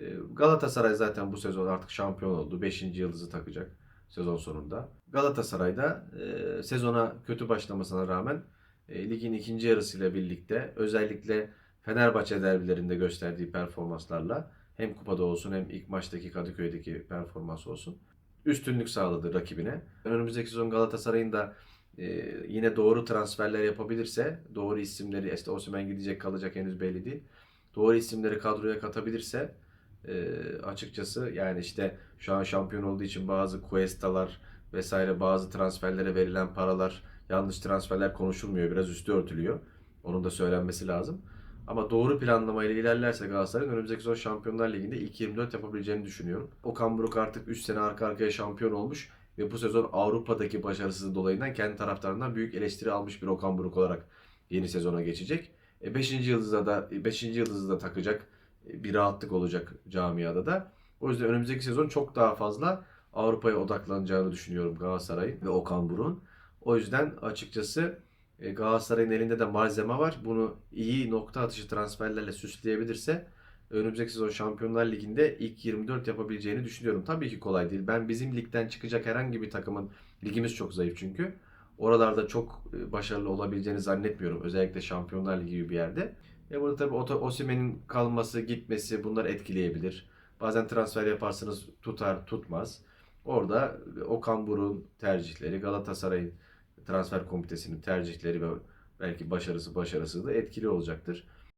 E, Galatasaray zaten bu sezon artık şampiyon oldu. 5. yıldızı takacak sezon sonunda. Galatasaray'da e, sezona kötü başlamasına rağmen e, ligin ikinci yarısıyla birlikte özellikle Fenerbahçe derbilerinde gösterdiği performanslarla hem kupada olsun hem ilk maçtaki Kadıköy'deki performans olsun üstünlük sağladı rakibine. Önümüzdeki sezon Galatasaray'ın da e, yine doğru transferler yapabilirse, doğru isimleri, işte Osimhen gidecek kalacak henüz belli değil. Doğru isimleri kadroya katabilirse e, açıkçası yani işte şu an şampiyon olduğu için bazı Cuesta'lar vesaire bazı transferlere verilen paralar yanlış transferler konuşulmuyor. Biraz üstü örtülüyor. Onun da söylenmesi lazım. Ama doğru planlamayla ilerlerse Galatasaray'ın önümüzdeki sezon Şampiyonlar Ligi'nde ilk 24 yapabileceğini düşünüyorum. Okan Buruk artık 3 sene arka arkaya şampiyon olmuş ve bu sezon Avrupa'daki başarısızlığı dolayından kendi taraftarından büyük eleştiri almış bir Okan Buruk olarak yeni sezona geçecek. 5. yıldızda da 5. yıldızı da takacak. E, Bir rahatlık olacak camiada da. O yüzden önümüzdeki sezon çok daha fazla Avrupa'ya odaklanacağını düşünüyorum Galatasaray'ın ve Okan Buruk'un. O yüzden açıkçası e, Galatasaray'ın elinde de malzeme var. Bunu iyi nokta atışı transferlerle süsleyebilirse önümüzdeki sezon Şampiyonlar Ligi'nde ilk 24 yapabileceğini düşünüyorum. Tabii ki kolay değil. Ben bizim ligden çıkacak herhangi bir takımın ligimiz çok zayıf çünkü. Oralarda çok e, başarılı olabileceğini zannetmiyorum. Özellikle Şampiyonlar Ligi gibi bir yerde. E burada tabii Osimhen'in kalması, gitmesi bunlar etkileyebilir. Bazen transfer yaparsınız tutar, tutmaz. Orada Okan Buruk'un tercihleri, Galatasaray'ın transfer komitesinin tercihleri ve belki başarısı başarısı da etkili olacaktır.